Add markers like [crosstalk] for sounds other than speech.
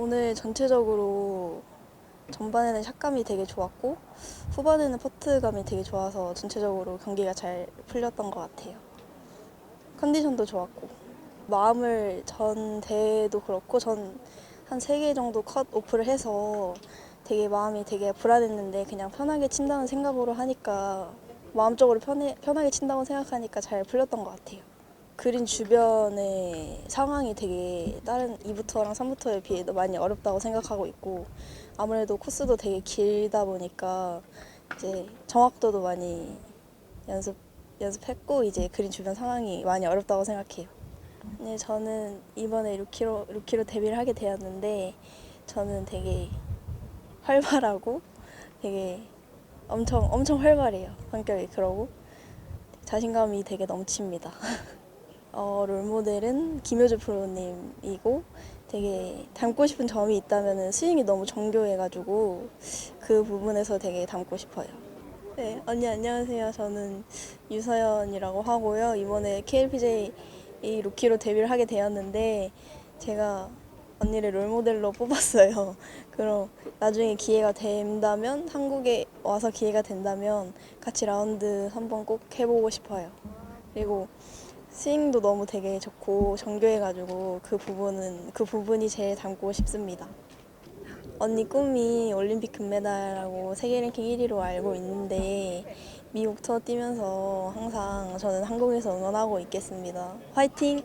오늘 전체적으로 전반에는 샷감이 되게 좋았고 후반에는 퍼트감이 되게 좋아서 전체적으로 경기가 잘 풀렸던 것 같아요. 컨디션도 좋았고 마음을 전 대회도 그렇고 전 한 세 개 정도 컷 오프를 해서 되게 마음이 되게 불안했는데 그냥 편하게 친다는 생각으로 하니까 마음적으로 편해, 편하게 친다고 생각하니까 잘 풀렸던 것 같아요. 그린 주변의 상황이 되게 다른 2부터랑 3부터에 비해 도 많이 어렵다고 생각하고 있고 아무래도 코스도 되게 길다 보니까 이제 정확도도 많이 연습 연습했고 이제 그린 주변 상황이 많이 어렵다고 생각해요. 네, 저는 이번에 루키로 루키로 데뷔를 하게 되었는데 저는 되게 활발하고 되게 엄청 엄청 활발해요. 성격이 그러고 자신감이 되게 넘칩니다. [laughs] 어, 롤모델은 김효주 프로님이고 되게 닮고 싶은 점이 있다면 스윙이 너무 정교해가지고 그 부분에서 되게 닮고 싶어요. 네, 언니 안녕하세요. 저는 유서연이라고 하고요. 이번에 KLPJ 이 루키로 데뷔를 하게 되었는데 제가 언니를 롤모델로 뽑았어요. [laughs] 그럼 나중에 기회가 된다면 한국에 와서 기회가 된다면 같이 라운드 한번 꼭 해보고 싶어요. 그리고 스윙도 너무 되게 좋고 정교해가지고 그 부분은 그 부분이 제일 닮고 싶습니다. 언니 꿈이 올림픽 금메달하고 세계 랭킹 1위로 알고 있는데 미국 투어 뛰면서 항상 저는 한국에서 응원하고 있겠습니다. 화이팅!